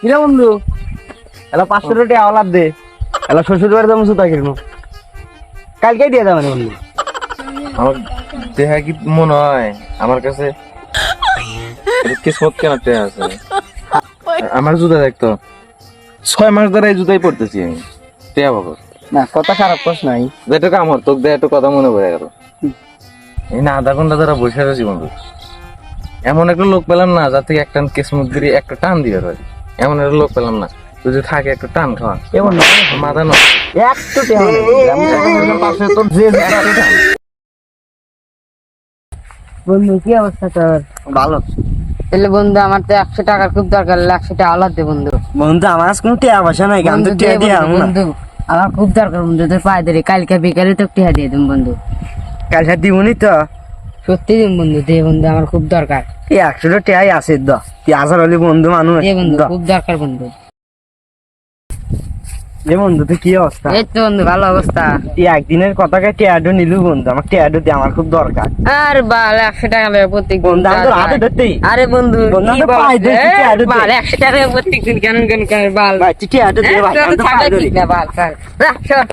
কিরে বন্ধু? এলা পাঁচশো টাকা আওলাদ দে। এলা শ্বশুর বাড়ি যাব সুতা কিনো কালকেই দিয়ে যাবে বন্ধু। আমার দেহা কি মনে হয়? আমার কাছে কিসমত কেন টেহা আছে? আমার জুতা দেখতো ছয় মাস ধরে এই জুতাই পড়তেছি আমি। টেহা বাবা। না কথা খারাপ কস নাই। যেটা কাম হর তোকে একটু কথা মনে পড়ে গেল। এই না আধা ঘণ্টা ধরে বসে রয়েছি বন্ধু। এমন একটা লোক পেলাম না যার থেকে একটা কিসমত দিয়ে একটা টান দিয়ে হয় এমন একটা লোক পেলাম না। তুই যদি থাকে একটা টান খাওয়া। এমন মাথা নয় একটু। বন্ধু কি অবস্থা তোর? ভালো। তাহলে বন্ধু আমার তো একশো টাকার খুব দরকার। একশো টাকা আলাদ দে বন্ধু। বন্ধু আমার কাছে কোনো টেহা পয়সা নাই। আমি তো বন্ধু আমার খুব দরকার বন্ধু। তোর পায়ে ধরে কালকে বিকালে তো টিহা দিয়ে দিম বন্ধু। কাল সাথে দিবনি তো। সত্যি দিম বন্ধু দে বন্ধু আমার খুব দরকার। এই একশো টেহাই আছে দ। তুই আসার হলি বন্ধু মানুষ। দে বন্ধু খুব দরকার বন্ধু। এ বন্ধু তুই কি অবস্থা? এই তো বন্ধু ভালো অবস্থা। তুই একদিনের কথাকে টেয়াডো নিলু বন্ধু আমার টেয়াডো দিয়ে আমার খুব দরকার। আর বাল একশো টাকা লাগে প্রত্যেক বন্ধু, আমি তোর হাতে ধরতেই। আরে বন্ধু কি বল? টেয়াডো বাল একশো টাকা প্রত্যেক দিন কেন কেন বাল? ভাই তুই টেয়াডো দিয়ে ভাই ঠিক না, বাল ছাড়। রাখ।